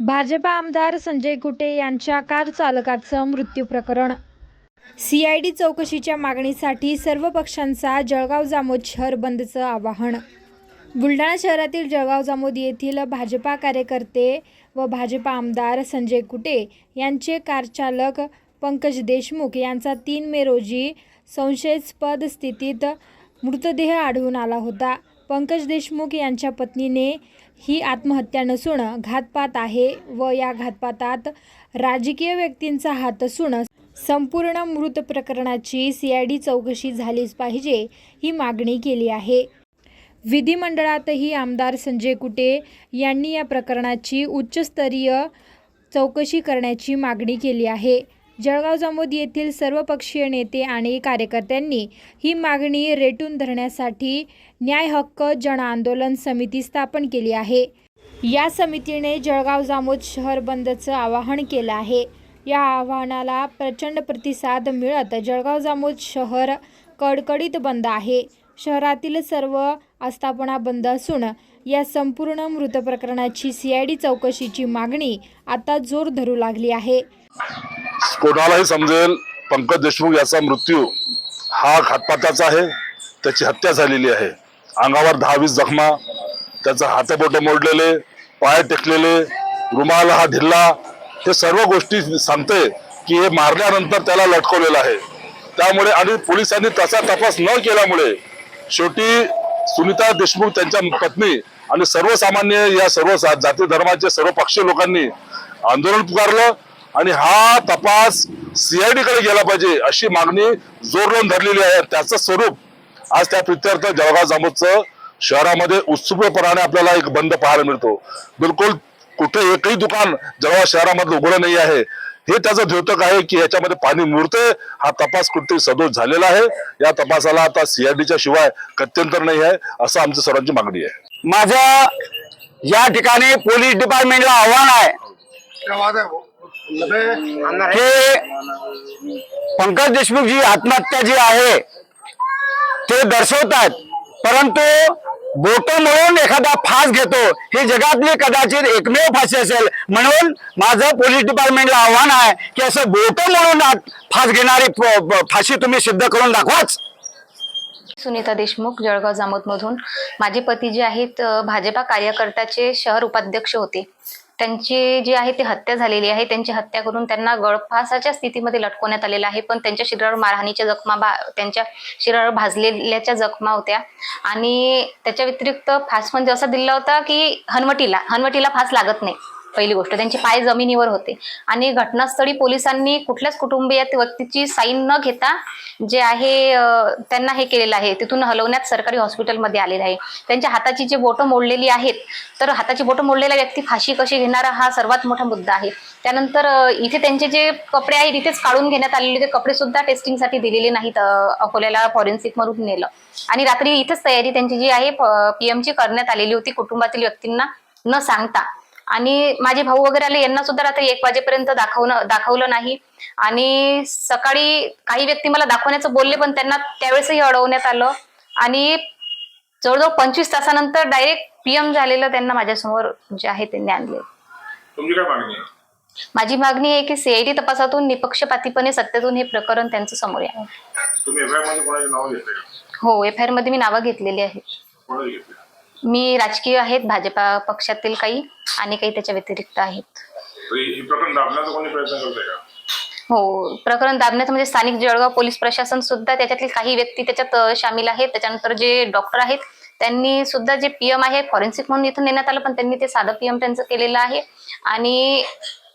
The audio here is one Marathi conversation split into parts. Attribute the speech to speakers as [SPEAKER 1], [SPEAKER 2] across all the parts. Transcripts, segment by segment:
[SPEAKER 1] भाजपा आमदार संजय कुटे यांच्या कार चालकाचं मृत्यू प्रकरण. सीआयडी चौकशीच्या मागणीसाठी सर्व पक्षांचा जळगाव जामोद शहर बंदचं आवाहन. बुलढाणा शहरातील जळगाव जामोद येथील भाजपा कार्यकर्ते व भाजपा आमदार संजय कुटे यांचे कारचालक पंकज देशमुख यांचा तीन मे रोजी संशयास्पद स्थितीत मृतदेह आढळून आला होता. पंकज देशमुख यांच्या पत्नीने ही आत्महत्या नसून घातपात आहे व या घातपातात राजकीय व्यक्तींचा हात असून संपूर्ण मृत प्रकरणाची सी आय डी चौकशी झालीच पाहिजे ही मागणी केली आहे. विधिमंडळातही आमदार संजय कुटे यांनी या प्रकरणाची उच्चस्तरीय चौकशी करण्याची मागणी केली आहे. जळगाव जामोद येथील सर्वपक्षीय नेते आणि कार्यकर्त्यांनी ही मागणी रेटून धरण्यासाठी न्याय हक्क जन आंदोलन समिती स्थापन केली आहे. या समितीने जळगाव जामोद शहर बंदचं आवाहन केलं आहे. या आव्हानाला प्रचंड प्रतिसाद मिळत जळगाव जामोद शहर कडकडीत बंद आहे. शहरातील सर्व आस्थापना बंद असून या संपूर्ण मृत प्रकरणाची सीआयडी चौकशीची मागणी आता जोर धरू लागली आहे.
[SPEAKER 2] कोणालाही समजेल पंकज देशमुख याचा मृत्यू हा घातपाताचा आहे त्याची हत्या झालेली आहे. अंगावर दहावीस जखमा त्याचा हातबोट मोडलेले पाय टेकलेले रुमाल हा ढिल्ला हे सर्व गोष्टी सांगते की हे मारल्यानंतर त्याला लटकवलेलं आहे. त्यामुळे आणि पोलिसांनी तसा तपास न केल्यामुळे शेवटी सुनीता देशमुख त्यांच्या पत्नी आणि सर्वसामान्य या सर्व जाती धर्माचे सर्व पक्षीय लोकांनी आंदोलन पुकारलं. आणि हा तपास सीआयडी कडे गेला पाहिजे अशी मागणी जोर लावून धरलेली आहे. त्याचं स्वरूप आज त्या प्रित्यर्थ जळगाव जामोदचं शहरामध्ये उत्सुकपणाने आपल्याला एक बंद पाहायला मिळतो. बिलकुल कुठे एकही दुकान जळगाव शहरामधलं उघडं नाही आहे. हे त्याचं द्योतक आहे की याच्यामध्ये पाणी मुरते हा तपास कुठेतरी सदोष झालेला आहे. या तपासाला आता सीआयडीच्या शिवाय गत्यंतर नाही आहे असं आमची सर्वांची मागणी आहे.
[SPEAKER 3] माझं या ठिकाणी पोलीस डिपार्टमेंटला आव्हान आहे. की पंकज देशमुख जी आत्महत्या जी आहे ते दर्शवतात परंतु बोट म्हणून एखादा फास घेतो हे जगातली कदाचित एकमेव फाशी असेल. म्हणून माझं पोलीस डिपार्टमेंटला आव्हान आहे की असं बोट म्हणून आत- फास घेणारी फाशी तुम्ही सिद्ध करून दाखवाच.
[SPEAKER 4] सुनीता देशमुख जळगाव जामोदमधून. माझे पती जे आहेत भाजपा कार्यकर्त्याचे शहर उपाध्यक्ष होते. त्यांची जी आहे ती हत्या झालेली आहे. त्यांची हत्या करून त्यांना गळफासाच्या स्थितीमध्ये लटकवण्यात आलेलं आहे. पण त्यांच्या शरीरावर मारहाणीच्या जखमा भा त्यांच्या शरीरावर भाजलेल्याच्या जखमा होत्या. आणि त्याच्या व्यतिरिक्त फास म्हणजे असा दिला होता की हनवटीला हनवटीला फास लागत नाही. पहिली गोष्ट. त्यांचे पाय जमिनीवर होते. आणि घटनास्थळी पोलिसांनी कुठल्याच कुटुंबीय व्यक्तीची साईन न घेता जे आहे त्यांना हे केलेलं आहे. तिथून हलवण्यात सरकारी हॉस्पिटलमध्ये आलेलं आहे. त्यांच्या हाताची जे बोटं मोडलेली आहेत तर हाताची बोटं मोडलेला व्यक्ती फाशी कशी घेणारा हा सर्वात मोठा मुद्दा आहे. त्यानंतर इथे त्यांचे जे कपडे आहेत इथेच काढून घेण्यात आलेले ते कपडे सुद्धा टेस्टिंगसाठी दिलेले नाहीत अकोल्याला फॉरेन्सिक मधून नेलं. आणि रात्री इथेच तयारी त्यांची जी आहे पीएमची करण्यात आलेली होती. कुटुंबातील व्यक्तींना न सांगता. आणि माझे भाऊ वगैरे आले यांना सुद्धा रात्री एक वाजेपर्यंत दाखवणं दाखवलं नाही. आणि सकाळी काही व्यक्ती मला दाखवण्याचं बोलले पण त्यांना त्यावेळेसही अडवण्यात आलं. आणि जवळजवळ पंचवीस तासानंतर डायरेक्ट पीएम झालेलं त्यांना माझ्यासमोर जे आहे त्यांनी आणले
[SPEAKER 5] तुमची काय मागणी आहे?
[SPEAKER 4] माझी मागणी आहे की सीआयडी तपासातून निपक्षपातीपणे सत्तेतून हे प्रकरण त्यांचं समोर यावं.
[SPEAKER 5] तुम्ही एफ आयमध्ये कोणाची नाव घेतले का?
[SPEAKER 4] हो एफ आय आरमध्ये मी नावं घेतलेली आहेत.
[SPEAKER 5] कोणाची घेतले?
[SPEAKER 4] मी राजकीय आहेत भाजपा पक्षातील काही आणि काही त्याच्या व्यतिरिक्त आहेत.
[SPEAKER 5] हे प्रकरण दाबण्याचा कोणी प्रयत्न करतोय का?
[SPEAKER 4] हो प्रकरण दाबण्याचं म्हणजे स्थानिक जळगाव पोलीस प्रशासन सुद्धा त्याच्यातील काही व्यक्ती त्याच्यात अ, सामील आहेत. त्याच्यानंतर जे डॉक्टर आहेत त्यांनी सुद्धा जे पीएम आहे फॉरेन्सिक म्हणून इथं नेण्यात आलं पण त्यांनी ते साधं पीएम त्यांचं केलेलं आहे. आणि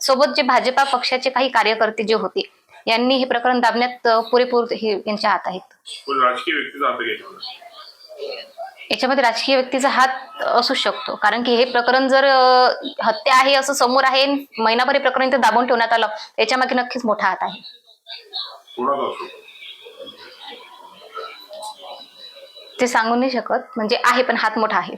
[SPEAKER 4] सोबत जे भाजपा पक्षाचे काही कार्यकर्ते जे होते यांनी हे प्रकरण दाबण्यात अ, पुरेपूर हे यांच्या हात आहेत.
[SPEAKER 5] कोणी राजकीय व्यक्तीचा
[SPEAKER 4] याच्यामध्ये राजकीय व्यक्तीचा हात असू शकतो. कारण की हे प्रकरण जर हत्या आहे असं समोर आहे महिनाभर हे प्रकरण इथं दाबून ठेवण्यात आलं याच्यामागे नक्कीच मोठा हात आहे. ते सांगू नाही शकत. म्हणजे आहे पण हात मोठा आहे.